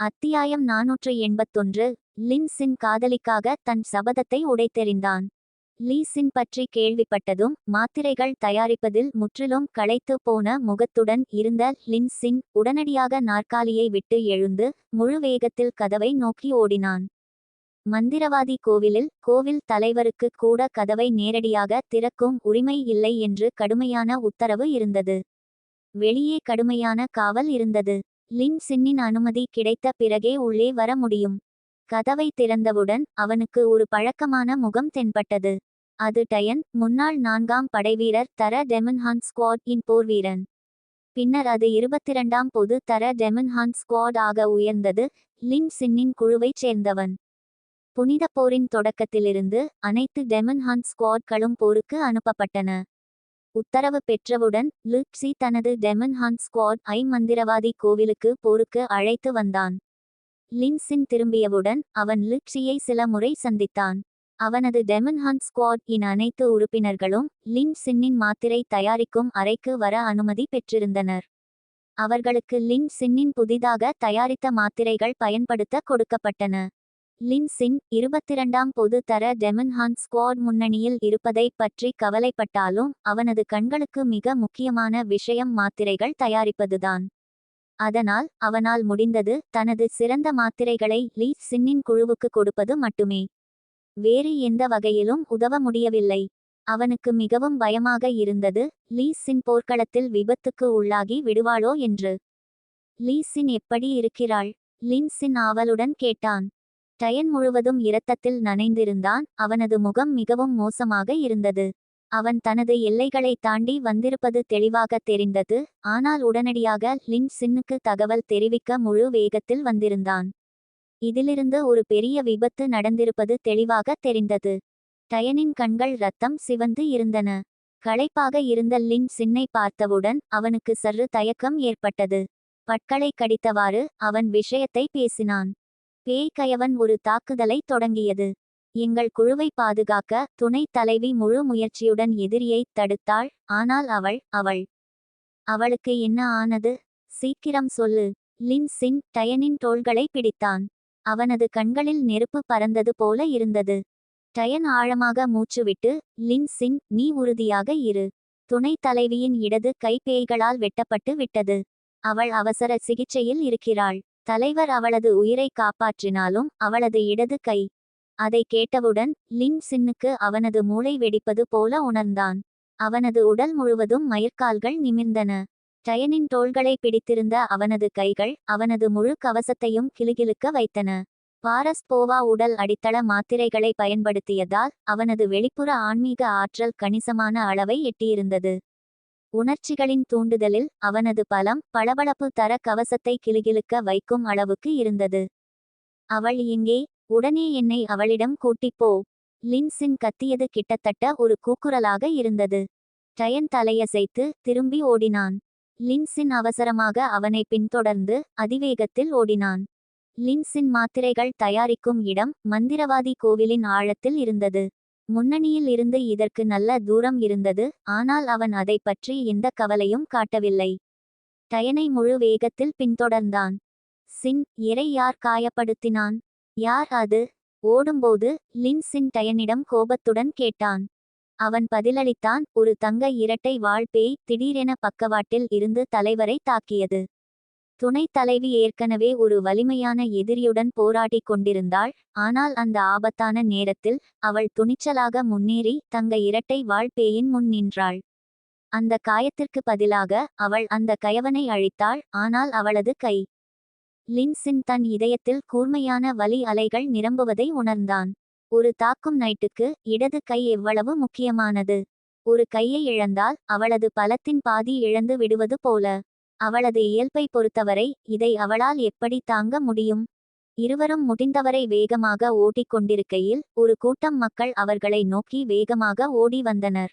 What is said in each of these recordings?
அத்தியாயம் நாநூற்று எண்பத்தொன்று. லின் சின் காதலிக்காக தன் சபதத்தை உடைத்தெறிந்தான். லீசின் பற்றி கேள்விப்பட்டதும் மாத்திரைகள் தயாரிப்பதில் முற்றிலும் களைத்து போன முகத்துடன் இருந்த லின் சின் உடனடியாக நாற்காலியை விட்டு எழுந்து முழு வேகத்தில் கதவை நோக்கி ஓடினான். மந்திரவாதி கோவிலில் கோவில் தலைவருக்கு கூட கதவை நேரடியாக திறக்கும் உரிமை இல்லை என்று கடுமையான உத்தரவு இருந்தது. வெளியே கடுமையான காவல் இருந்தது. லின் சின்னின் அனுமதி கிடைத்த பிறகே உள்ளே வர முடியும். கதவை திறந்தவுடன் அவனுக்கு ஒரு பழக்கமான முகம் தென்பட்டது. அது டயன் முன்னாள் நான்காம் படைவீரர் தர டெமன்ஹான் ஸ்குவாட் இன் போர்வீரன் பின்னர் அது இருபத்திரண்டாம் பொது தர டெமன்ஹான் ஸ்குவாட் ஆக உயர்ந்தது லின் சின்னின் குழுவைச் சேர்ந்தவன். புனித போரின் தொடக்கத்திலிருந்து அனைத்து டெமன்ஹான் ஸ்குவாட்களும் போருக்கு அனுப்பப்பட்டன. உத்தரவு பெற்றவுடன் லுக்ஸி தனது டெமன்ஹான் ஸ்குவாட் ஐ மந்திரவாதி கோவிலுக்கு போருக்கு அழைத்து வந்தான். லின்சின் திரும்பியவுடன் அவன் லிக்ஷியை சில முறை சந்தித்தான். அவனது டெமன்ஹான் ஸ்குவாட் இன் அனைத்து உறுப்பினர்களும் லின் சின்னின் மாத்திரை தயாரிக்கும் அறைக்கு வர அனுமதி பெற்றிருந்தனர். அவர்களுக்கு லின் சின்னின் புதிதாக தயாரித்த மாத்திரைகள் பயன்படுத்த கொடுக்கப்பட்டன. லின்சின் இருபத்திரண்டாம் பொது தர டெமன்ஹான் ஸ்குவாட் முன்னணியில் இருப்பதை பற்றி கவலைப்பட்டாலும் அவனது கண்களுக்கு மிக முக்கியமான விஷயம் மாத்திரைகள் தயாரிப்பதுதான். அதனால் அவனால் முடிந்தது தனது சிறந்த மாத்திரைகளை லீ சின்னின் குழுவுக்கு கொடுப்பது மட்டுமே. வேறு எந்த வகையிலும் உதவ முடியவில்லை. அவனுக்கு மிகவும் பயமாக இருந்தது லீ சின் போர்க்களத்தில் விபத்துக்கு உள்ளாகி விடுவாளோ என்று. லீ சின் எப்படி இருக்கிறாள்? லின் சின் ஆவலுடன் கேட்டான். டயன் முழுவதும் இரத்தத்தில் நனைந்திருந்தான். அவனது முகம் மிகவும் மோசமாக இருந்தது. அவன் தனது எல்லைகளை தாண்டி வந்திருப்பது தெளிவாக தெரிந்தது. ஆனால் உடனடியாக லின் சின்னுக்கு தகவல் தெரிவிக்க முழு வேகத்தில் வந்திருந்தான். இதிலிருந்து ஒரு பெரிய விபத்து நடந்திருப்பது தெளிவாக தெரிந்தது. டயனின் கண்கள் ரத்தம் சிவந்து இருந்தன. களைப்பாக இருந்த லின் சின்னை பார்த்தவுடன் அவனுக்கு சற்று தயக்கம் ஏற்பட்டது. பட்களை கடித்தவாறு அவன் விஷயத்தை பேசினான். பேய்கயவன் ஒரு தாக்குதலை தொடங்கியது. எங்கள் குழுவை பாதுகாக்க துணைத் தலைவி முழு முயற்சியுடன் எதிரியை தடுத்தாள். ஆனால் அவள் அவள். அவளுக்கு என்ன ஆனது? சீக்கிரம் சொல்லு. லின் சின் டயனின் தோள்களை பிடித்தான். அவனது கண்களில் நெருப்பு பறந்தது போல இருந்தது. டயன் ஆழமாக மூச்சுவிட்டு லின் சின் நீ உறுதியாக இரு. துணைத் தலைவியின் இடது கை பேய்களால் வெட்டப்பட்டு விட்டது. அவள் அவசர சிகிச்சையில் இருக்கிறாள். தலைவர் அவளது உயிரை காப்பாற்றினாலும் அவளது இடது கை. அதை கேட்டவுடன் லின் சின்னுக்கு அவனது மூளை வெடிப்பது போல உணர்ந்தான். அவனது உடல் முழுவதும் மயிர்கால்கள் நிமிர்ந்தன. டயனின் தோள்களை பிடித்திருந்த அவனது கைகள் அவனது முழு கவசத்தையும் கிளுகிளுக்க வைத்தன. பாரஸ் போவா உடல் அடித்தள மாத்திரைகளை பயன்படுத்தியதால் அவனது வெளிப்புற ஆன்மீக ஆற்றல் கணிசமான அளவை எட்டியிருந்தது. உணர்ச்சிகளின் தூண்டுதலில் அவனது பலம் பளபளப்பு தர கவசத்தை கிளுகிளுக்க வைக்கும் அளவுக்கு இருந்தது. அவள் இங்கே உடனே என்னை அவளிடம் கூட்டிப் போ. லின்சின் கத்தியது கிட்டத்தட்ட ஒரு கூக்குரலாக இருந்தது. டயன் தலையசைத்து திரும்பி ஓடினான். லின்சின் அவசரமாக அவனை பின்தொடர்ந்து அதிவேகத்தில் ஓடினான். லின்சின் மாத்திரைகள் தயாரிக்கும் இடம் மந்திரவாதி கோவிலின் ஆழத்தில் இருந்தது. முன்னணியில் இருந்து இதற்கு நல்ல தூரம் இருந்தது ஆனால் அவன் அதை பற்றி எந்த கவலையும் காட்டவில்லை. டயனை முழு வேகத்தில் பின்தொடர்ந்தான். சின் எரை யார் காயப்படுத்தினான்? யார் அது? ஓடும்போது லின் சின் டயனிடம் கோபத்துடன் கேட்டான். அவன் பதிலளித்தான் ஒரு தங்க இரட்டை வாழ் பேய் திடீரென பக்கவாட்டில் இருந்து தலைவரை தாக்கியது. துணைத் தலைவி ஏற்கனவே ஒரு வலிமையான எதிரியுடன் போராடிக் கொண்டிருந்தாள். ஆனால் அந்த ஆபத்தான நேரத்தில் அவள் துணிச்சலாக முன்னேறி தங்க இரட்டை வாழ்பேயின் முன் நின்றாள். அந்த காயத்திற்கு பதிலாக அவள் அந்த கயவனை அழித்தாள். ஆனால் அவளது கை லின்சின் தன் இதயத்தில் கூர்மையான வலி அலைகள் நிரம்புவதை உணர்ந்தான். ஒரு தாக்கும் நைட்டுக்கு இடது கை எவ்வளவு முக்கியமானது? ஒரு கையை இழந்தால் அவளது பலத்தின் பாதி இழந்து விடுவது போல. அவளது இயல்பை பொறுத்தவரை இதை அவளால் எப்படி தாங்க முடியும்? இருவரும் முடிந்தவரை வேகமாக ஓட்டிக்கொண்டிருக்கையில் ஒரு கூட்டம் மக்கள் அவர்களை நோக்கி வேகமாக ஓடி வந்தனர்.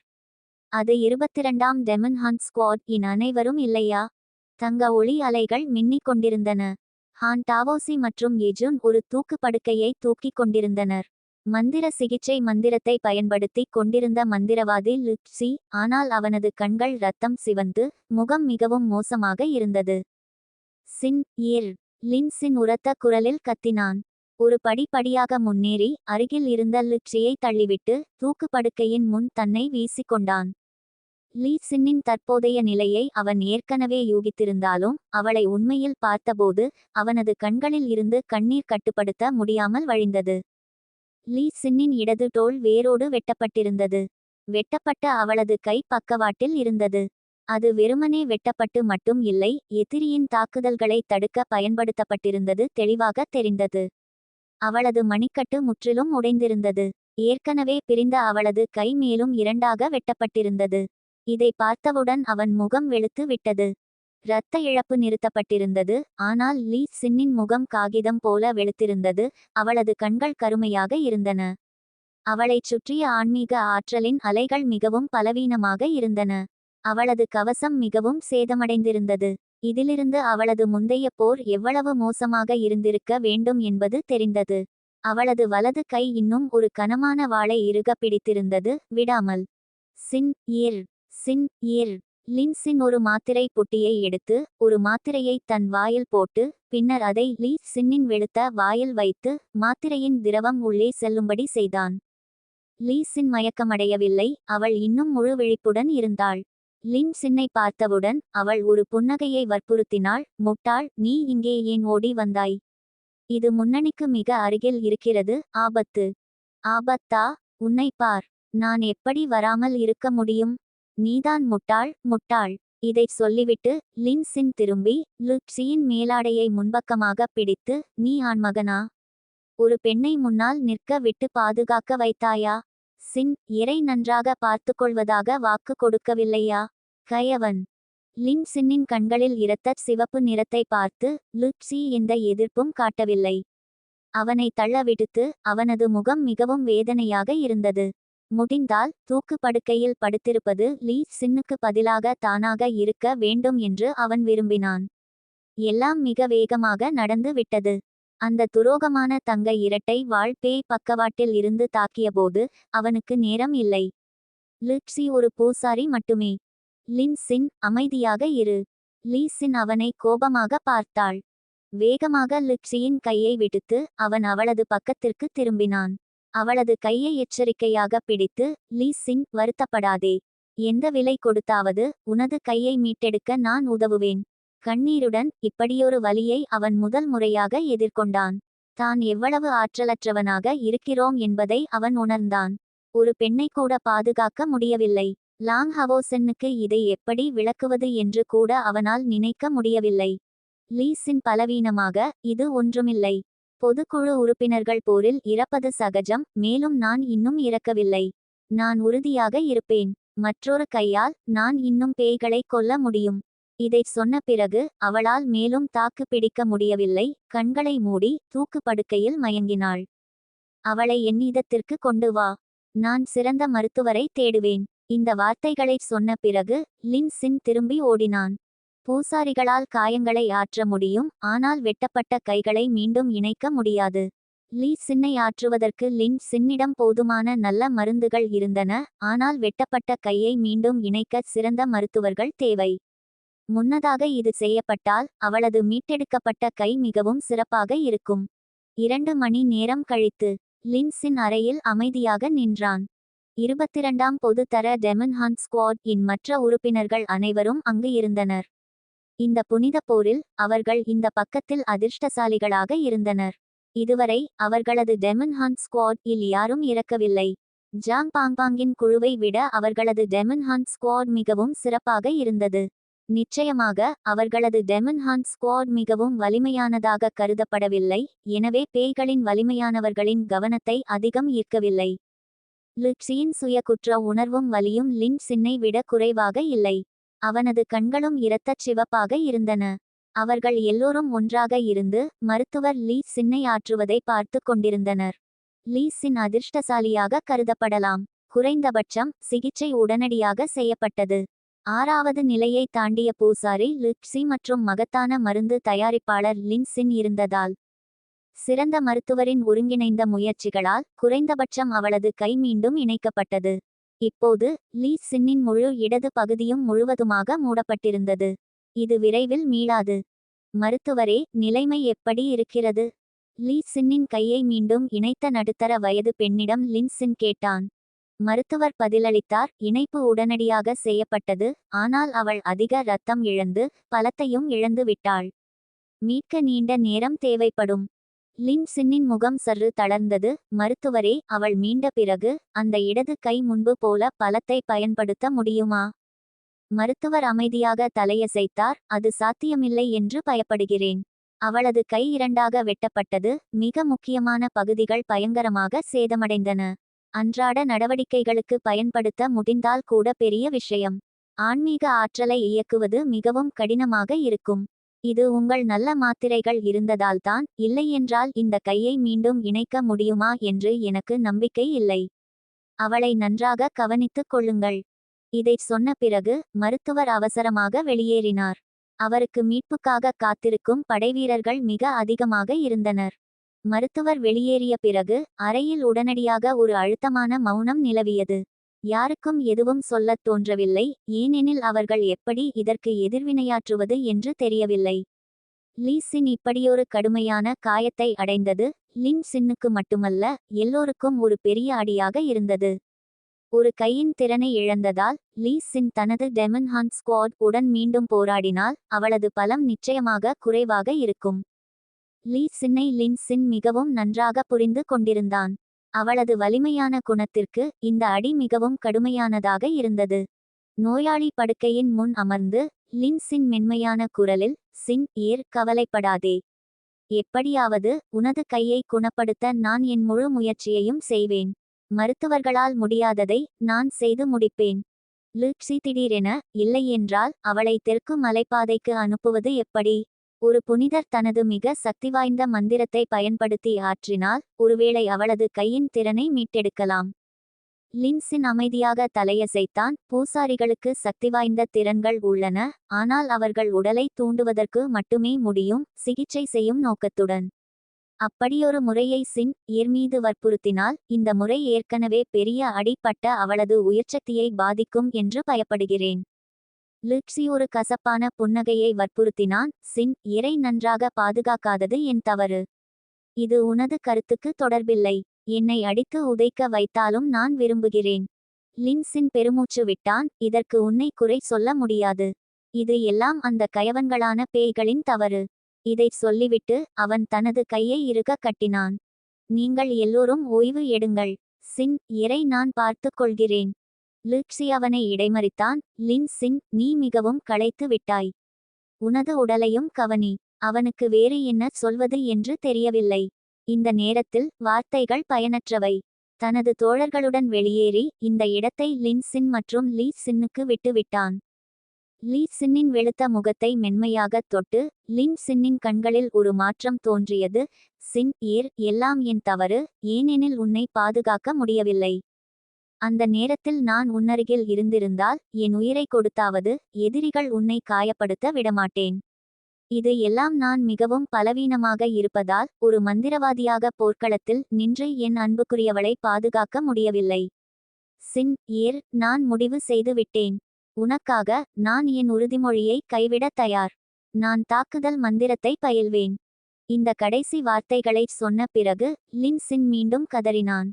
அது இருபத்திரண்டாம் டெமன் ஹன் ஸ்குவாட் இன் அனைவரும் இல்லையா? தங்க ஒளி அலைகள் மின்னிக் கொண்டிருந்தன. ஹான் டாவோசி மற்றும் எஜுன் ஒரு தூக்கு படுக்கையை தூக்கிக் கொண்டிருந்தனர். மந்திர சிகிச்சை மந்திரத்தை பயன்படுத்தி கொண்டிருந்த மந்திரவாதி லிப்சி ஆனால் அவனது கண்கள் ரத்தம் சிவந்து முகம் மிகவும் மோசமாக இருந்தது. சின் இர் லின்சின் உரத்த குரலில் கத்தினான். ஒரு படிப்படியாக முன்னேறி அருகில் இருந்த லிப்சியை தள்ளிவிட்டு தூக்கு படுக்கையின் முன் தன்னை வீசிக்கொண்டான் லீசின்னின் தற்போதைய நிலையை அவன் ஏற்கனவே யூகித்திருந்தாலும் அவளை உண்மையில் பார்த்தபோது அவனது கண்களில் இருந்து கண்ணீர் கட்டுப்படுத்த முடியாமல் வழிந்தது. லீ சின்னின் இடது தோல் வேரோடு வெட்டப்பட்டிருந்தது. வெட்டப்பட்ட அவளது கை பக்கவாட்டில் இருந்தது. அது வெறுமனே வெட்டப்பட்டு மட்டும் இல்லை எதிரியின் தாக்குதல்களை தடுக்க பயன்படுத்தப்பட்டிருந்தது தெளிவாக தெரிந்தது. அவளது மணிக்கட்டு முற்றிலும் உடைந்திருந்தது. ஏற்கனவே பிரிந்த அவளது கை மேலும் இரண்டாக வெட்டப்பட்டிருந்தது. இதை பார்த்தவுடன் அவன் முகம் வெளுத்து விட்டது. இரத்த இழப்பு நிறுத்தப்பட்டிருந்தது. ஆனால் லீ சின்னின் முகம் காகிதம் போல வெளுத்திருந்தது. அவளது கண்கள் கருமையாக இருந்தன. அவளைச் சுற்றிய ஆன்மீக ஆற்றலின் அலைகள் மிகவும் பலவீனமாக இருந்தன. அவளது கவசம் மிகவும் சேதமடைந்திருந்தது. இதிலிருந்து அவளது முந்தைய போர் எவ்வளவு மோசமாக இருந்திருக்க வேண்டும் என்பது தெரிந்தது. அவளது வலது கை இன்னும் ஒரு கனமான வாளை இறுக பிடித்திருந்தது. விடாமல். சின் இர். சின் இர். லின்சின் ஒரு மாத்திரை புட்டியை எடுத்து ஒரு மாத்திரையை தன் வாயில் போட்டு பின்னர் அதை லீ சின்னின் வெளுத்த வாயில் வைத்து மாத்திரையின் திரவம் உள்ளே செல்லும்படி செய்தான். லீ சின் மயக்கமடையவில்லை அவள் இன்னும் முழு விழிப்புடன் இருந்தாள். லின் சின்னை பார்த்தவுடன் அவள் ஒரு புன்னகையை வற்புறுத்தினாள் முட்டாள் நீ இங்கே ஏன் ஓடி வந்தாய்? இது முன்னணிக்கு மிக அருகில் இருக்கிறது ஆபத்து. ஆபத்தா? உன்னை பார். நான் எப்படி வராமல் இருக்க முடியும்? நீதான் முட்டாள் முட்டாள். இதைச் சொல்லிவிட்டு லின் சின் திரும்பி லுட்சியின் மேலாடையை முன்பக்கமாக பிடித்து நீ ஆண்மகனா ஒரு பெண்ணை முன்னால் நிற்க விட்டு பாதுகாக்க வைத்தாயா? சின் இறை நன்றாக பார்த்துக்கொள்வதாக வாக்கு கொடுக்கவில்லையா? கயவன். லின் சின்னின் கண்களில் இரத்த சிவப்பு நிறத்தை பார்த்து லுட்சி எந்த எதிர்ப்பும் காட்டவில்லை. அவனை தள்ள விடுத்து அவனது முகம் மிகவும் வேதனையாக இருந்தது. முடிந்தால் தூக்கு படுக்கையில் படுத்திருப்பது லீ சின்னுக்கு பதிலாக தானாக இருக்க வேண்டும் என்று அவன் விரும்பினான். எல்லாம் மிக வேகமாக நடந்து விட்டது. அந்த துரோகமான தங்க இரட்டை வாழ்பேய் பக்கவாட்டில் இருந்து தாக்கியபோது அவனுக்கு நேரம் இல்லை. லிப்சி ஒரு பூசாரி மட்டுமே. லின் சின் அமைதியாக இரு. லீ சின் அவனை கோபமாக பார்த்தாள். வேகமாக லிப்சியின் கையை விடுத்து அவன் அவளது பக்கத்திற்கு திரும்பினான். அவளது கையை எச்சரிக்கையாக பிடித்து லீ சிங் வருத்தப்படாதே. எந்த விலை கொடுத்தாவது உனது கையை மீட்டெடுக்க நான் உதவுவேன். கண்ணீருடன் இப்படியொரு வலியை அவன் முதல் முறையாக எதிர்கொண்டான். தான் எவ்வளவு ஆற்றலற்றவனாக இருக்கிறோம் என்பதை அவன் உணர்ந்தான். ஒரு பெண்ணை கூட பாதுகாக்க முடியவில்லை. லாங் ஹவோசென்னுக்கு இதை எப்படி விளக்குவது என்று கூட அவனால் நினைக்க முடியவில்லை. லீஸின் பலவீனமாக இது ஒன்றுமில்லை. பொதுக்குழு உறுப்பினர்கள் போரில் இறப்பது சகஜம் மேலும் நான் இன்னும் இறக்கவில்லை. நான் உறுதியாக இருப்பேன். மற்றொரு கையால் நான் இன்னும் பேய்களை கொல்ல முடியும். இதைச் சொன்ன பிறகு அவளால் மேலும் தாக்கு பிடிக்க முடியவில்லை. கண்களை மூடி தூக்கு படுக்கையில் மயங்கினாள். அவளை என்னிடத்திற்கு கொண்டு வா. நான் சிறந்த மருத்துவரை தேடுவேன். இந்த வார்த்தைகளைச் சொன்ன பிறகு லின் சின் திரும்பி ஓடினான். பூசாரிகளால் காயங்களை ஆற்ற முடியும் ஆனால் வெட்டப்பட்ட கைகளை மீண்டும் இணைக்க முடியாது. லீ சின்னை ஆற்றுவதற்கு லின் சின்னிடம் போதுமான நல்ல மருந்துகள் இருந்தன ஆனால் வெட்டப்பட்ட கையை மீண்டும் இணைக்க சிறந்த மருத்துவர்கள் தேவை. முன்னதாக இது செய்யப்பட்டால் அவளது மீட்டெடுக்கப்பட்ட கை மிகவும் சிறப்பாக இருக்கும். இரண்டு மணி நேரம் கழித்து லின்சின் அறையில் அமைதியாக நின்றான். இருபத்திரண்டாம் பொதுத்தர டெமன் ஹண்ட் ஸ்குவாட் இன் மற்ற உறுப்பினர்கள் அனைவரும் அங்கு இருந்தனர். இந்த புனித போரில் அவர்கள் இந்த பக்கத்தில் அதிர்ஷ்டசாலிகளாக இருந்தனர். இதுவரை அவர்களது டெமன் ஸ்குவாட் இல் யாரும் இறக்கவில்லை. ஜாங் பாங்பாங்கின் குழுவை விட அவர்களது டெமன் ஹண்ட் ஸ்குவாட் மிகவும் சிறப்பாக இருந்தது. நிச்சயமாக அவர்களது டெமன் ஸ்குவாட் மிகவும் வலிமையானதாக கருதப்படவில்லை. எனவே பேய்களின் வலிமையானவர்களின் கவனத்தை அதிகம் ஈர்க்கவில்லை. லிப்ஸியின் சுய குற்ற உணர்வும் வலியும் லின் சின்னை விட குறைவாக இல்லை. அவனது கண்களும் இரத்தச் சிவப்பாக இருந்தன. அவர்கள் எல்லோரும் ஒன்றாக இருந்து மருத்துவர் லீ சின்னை ஆற்றுவதை பார்த்து கொண்டிருந்தனர். லீ சின் அதிர்ஷ்டசாலியாக கருதப்படலாம். குறைந்தபட்சம் சிகிச்சை உடனடியாக செய்யப்பட்டது. ஆறாவது நிலையை தாண்டிய பூசாரி லிப்சி மற்றும் மகத்தான மருந்து தயாரிப்பாளர் லின் சின் இருந்ததால் சிறந்த மருத்துவரின் ஒருங்கிணைந்த முயற்சிகளால் குறைந்தபட்சம் அவளது கை மீண்டும் இணைக்கப்பட்டது. இப்போது லீ சின்னின் முழு இடது பகுதியும் முழுவதுமாக மூடப்பட்டிருந்தது. இது விரைவில் மீளாது. மருத்துவரே நிலைமை எப்படி இருக்கிறது? லீ சின்னின் கையை மீண்டும் இணைத்த நடுத்தர வயது பெண்ணிடம் லின்சின் கேட்டான். மருத்துவர் பதிலளித்தார் இணைப்பு உடனடியாக செய்யப்பட்டது ஆனால் அவள் அதிக இரத்தம் இழந்து பலத்தையும் இழந்து விட்டாள் மீட்க நீண்ட நேரம் தேவைப்படும். லின் சின்னின் முகம் சற்று தளர்ந்தது. மருத்துவரே அவள் மீண்ட பிறகு அந்த இடது கை முன்பு போல பலத்தை பயன்படுத்த முடியுமா? மருத்துவர் அமைதியாக தலையசைத்தார். அது சாத்தியமில்லை என்று பயப்படுகிறேன். அவளது கை இரண்டாக வெட்டப்பட்டது. மிக முக்கியமான பகுதிகள் பயங்கரமாக சேதமடைந்தன. அன்றாட நடவடிக்கைகளுக்கு பயன்படுத்த முடிந்தால் கூட பெரிய விஷயம். ஆன்மீக ஆற்றலை இயக்குவது மிகவும் கடினமாக இருக்கும். இது உங்கள் நல்ல மாத்திரைகள் இருந்ததால்தான் இல்லையென்றால் இந்த கையை மீண்டும் இணைக்க முடியுமா என்று எனக்கு நம்பிக்கை இல்லை. அவளை நன்றாக கவனித்துக் கொள்ளுங்கள். இதைச் சொன்ன பிறகு மருத்துவர் அவசரமாக வெளியேறினார். அவருக்கு மீட்புக்காக காத்திருக்கும் படைவீரர்கள் மிக அதிகமாக இருந்தனர். மருத்துவர் வெளியேறிய பிறகு அறையில் உடனடியாக ஒரு அழுத்தமான மௌனம் நிலவியது. யாருக்கும் எதுவும் சொல்லத் தோன்றவில்லை ஏனெனில் அவர்கள் எப்படி இதற்கு எதிர்வினையாற்றுவது என்று தெரியவில்லை. லீ சின் இப்படியொரு கடுமையான காயத்தை அடைந்தது லின் சின்னுக்கு மட்டுமல்ல எல்லோருக்கும் ஒரு பெரிய அடியாக இருந்தது. ஒரு கையின் திறனை இழந்ததால் லீ சின் தனது டெமன் ஹான் ஸ்குவாட் உடன் மீண்டும் போராடினால் அவளது பலம் நிச்சயமாக குறைவாக இருக்கும். லீ சின்னை லின் சின் மிகவும் நன்றாக புரிந்து கொண்டிருந்தான். அவளது வலிமையான குணத்திற்கு இந்த அடி மிகவும் கடுமையானதாக இருந்தது. நோயாளி படுக்கையின் முன் அமர்ந்து லின் சின் மென்மையான குரலில் சின் ஏர் கவலைப்படாதே. எப்படியாவது உனது கையை குணப்படுத்த நான் என் முழு முயற்சியையும் செய்வேன். மருத்துவர்களால் முடியாததை நான் செய்து முடிப்பேன். லுக்ஸி திடீரென இல்லையென்றால் அவளை தெற்கு மலைப்பாதைக்கு அனுப்புவது எப்படி? ஒரு புனிதர் தனது மிக சக்திவாய்ந்த மந்திரத்தை பயன்படுத்தி ஆற்றினால் ஒருவேளை அவளது கையின் திறனை மீட்டெடுக்கலாம். லின்சின் அமைதியாக தலையசைத்தான் பூசாரிகளுக்கு சக்திவாய்ந்த திறன்கள் உள்ளன ஆனால் அவர்கள் உடலை தூண்டுவதற்கு மட்டுமே முடியும் சிகிச்சை செய்யும் நோக்கத்துடன். அப்படியொரு முறையை சின் ஏர் மீது வற்புறுத்தினால் இந்த முறை ஏற்கனவே பெரிய அடிப்பட்ட அவளது உயிர்ச்சக்தியை பாதிக்கும் என்று பயப்படுகிறேன். லிக்ஸி ஒரு கசப்பான புன்னகையை வற்புறுத்தினான். சின் இறை நன்றாக பாதுகாக்காதது என் தவறு. இது உனது கருத்துக்கு தொடர்பில்லை. என்னை அடித்து உதைக்க வைத்தாலும் நான் விரும்புகிறேன். லின்சின் பெருமூச்சு விட்டான். இதற்கு உன்னை குறை சொல்ல முடியாது. இது எல்லாம் அந்த கயவன்களான பேய்களின் தவறு. இதைச் சொல்லிவிட்டு அவன் தனது கையை இருக கட்டினான். நீங்கள் எல்லோரும் ஓய்வு எடுங்கள். சின் இறை நான் பார்த்து கொள்கிறேன். லிக்ஸி அவனை இடைமறித்தான். லின் சின் நீ மிகவும் களைத்து விட்டாய். உனது உடலையும் கவனி. அவனுக்கு வேறு என்ன சொல்வது என்று தெரியவில்லை. இந்த நேரத்தில் வார்த்தைகள் பயனற்றவை. தனது தோழர்களுடன் வெளியேறி இந்த இடத்தை லின்சின் மற்றும் லீ சின்னுக்கு விட்டுவிட்டான் லீ சின்னின் வெளுத்த முகத்தை மென்மையாகத் தொட்டு லின் சின்னின் கண்களில் ஒரு மாற்றம் தோன்றியது. சின் ஏர் எல்லாம் என் தவறு. ஏனெனில் உன்னை பாதுகாக்க முடியவில்லை. அந்த நேரத்தில் நான் உன்னருகில் இருந்திருந்தால் என் உயிரை கொடுத்தாவது எதிரிகள் உன்னை காயப்படுத்த விடமாட்டேன். இது எல்லாம் நான் மிகவும் பலவீனமாக இருப்பதால் ஒரு மந்திரவாதியாக போர்க்களத்தில் நின்று என் அன்புக்குரியவளை பாதுகாக்க முடியவில்லை. சின் ஏர் நான் முடிவு செய்து விட்டேன். உனக்காக நான் என் உறுதிமொழியை கைவிட தயார். நான் தாக்குதல் மந்திரத்தை பயில்வேன். இந்த கடைசி வார்த்தைகளைச் சொன்ன பிறகு லின் சின் மீண்டும் கதறினான்.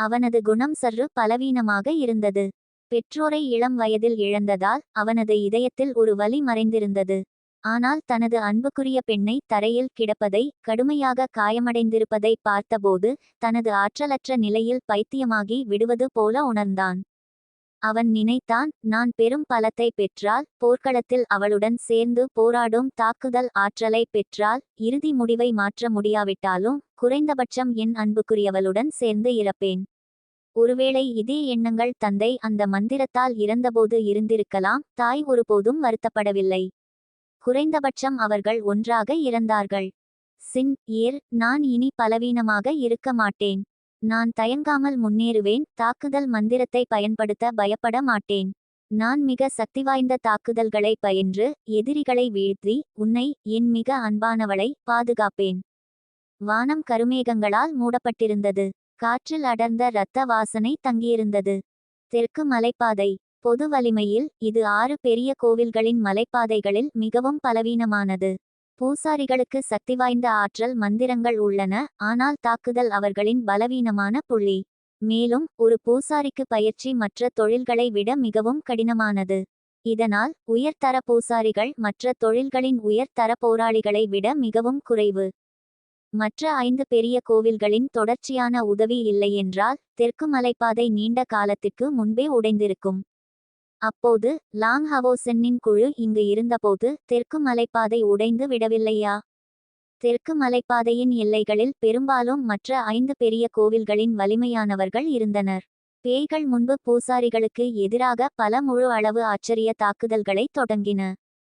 அவனது குணம் சற்று பலவீனமாக இருந்தது. பெற்றோரை இளம் வயதில் இழந்ததால் அவனது இதயத்தில் ஒரு வலி மறைந்திருந்தது. ஆனால் தனது அன்புக்குரிய பெண்ணை தரையில் கிடப்பதை கடுமையாக காயமடைந்திருப்பதை பார்த்தபோது தனது ஆற்றலற்ற நிலையில் பைத்தியமாகி விடுவது போல உணர்ந்தான். அவன் நினைத்தான் நான் பெரும் பலத்தை பெற்றால் போர்க்களத்தில் அவளுடன் சேர்ந்து போராடும் தாக்குதல் ஆற்றலை பெற்றால் இறுதி முடிவை மாற்ற முடியாவிட்டாலும் குறைந்தபட்சம் என் அன்புக்குரியவளுடன் சேர்ந்து இறப்பேன். ஒருவேளை இதே எண்ணங்கள் தந்தை அந்த மந்திரத்தால் இறந்தபோது இருந்திருக்கலாம் தாய் ஒருபோதும் வருத்தப்படவில்லை. குறைந்தபட்சம் அவர்கள் ஒன்றாக இறந்தார்கள். சின் ஏர் நான் இனி பலவீனமாக இருக்க மாட்டேன். நான் தயங்காமல் முன்னேறுவேன் தாக்குதல் மந்திரத்தை பயன்படுத்த பயப்பட மாட்டேன். நான் மிக சக்திவாய்ந்த தாக்குதல்களை பயின்று எதிரிகளை வீழ்த்தி உன்னை என் மிக அன்பானவளை பாதுகாப்பேன். வானம் கருமேகங்களால் மூடப்பட்டிருந்தது. காற்றில் அடர்ந்த இரத்த வாசனை தங்கியிருந்தது. தெற்கு மலைப்பாதை. பொது வலிமையில் இது ஆறு பெரிய கோவில்களின் மலைப்பாதைகளில் மிகவும் பலவீனமானது. பூசாரிகளுக்கு சக்திவாய்ந்த ஆற்றல் மந்திரங்கள் உள்ளன ஆனால் தாக்குதல் அவர்களின் பலவீனமான புள்ளி. மேலும் ஒரு பூசாரிக்கு பயிற்சி மற்ற தொழில்களை விட மிகவும் கடினமானது. இதனால் உயர்தர பூசாரிகள் மற்ற தொழில்களின் உயர்தர போராளிகளை விட மிகவும் குறைவு. மற்ற ஐந்து பெரிய கோவில்களின் தொடர்ச்சியான உதவி இல்லையென்றால் தெற்கு மலைப்பாதை நீண்ட காலத்திற்கு முன்பே உடைந்திருக்கும். அப்போது லாங் ஹவோசென்னின் குழு இங்கு இருந்தபோது தெற்கு மலைப்பாதை உடைந்து விடவில்லையா? தெற்கு மலைப்பாதையின் எல்லைகளில் பெரும்பாலும் மற்ற ஐந்து பெரிய கோவில்களின் வலிமையானவர்கள் இருந்தனர். பேய்கள் முன்பு பூசாரிகளுக்கு எதிராக பல முழு அளவு ஆச்சரிய தாக்குதல்களை தொடங்கின.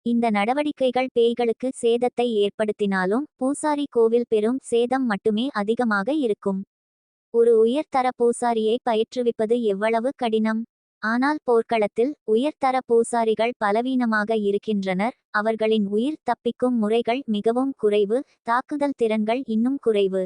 இந்த நடவடிக்கைகள் பேய்களுக்கு சேதத்தை ஏற்படுத்தினாலும் பூசாரி கோவில் பெரும் சேதம் மட்டுமே அதிகமாக இருக்கும். ஒரு உயர்தர பூசாரியை பயிற்றுவிப்பது எவ்வளவு கடினம்? ஆனால் போர்க்களத்தில் உயர்தர பூசாரிகள் பலவீனமாக இருக்கின்றனர். அவர்களின் உயிர் தப்பிக்கும் முறைகள் மிகவும் குறைவு தாக்குதல் திறன்கள் இன்னும் குறைவு.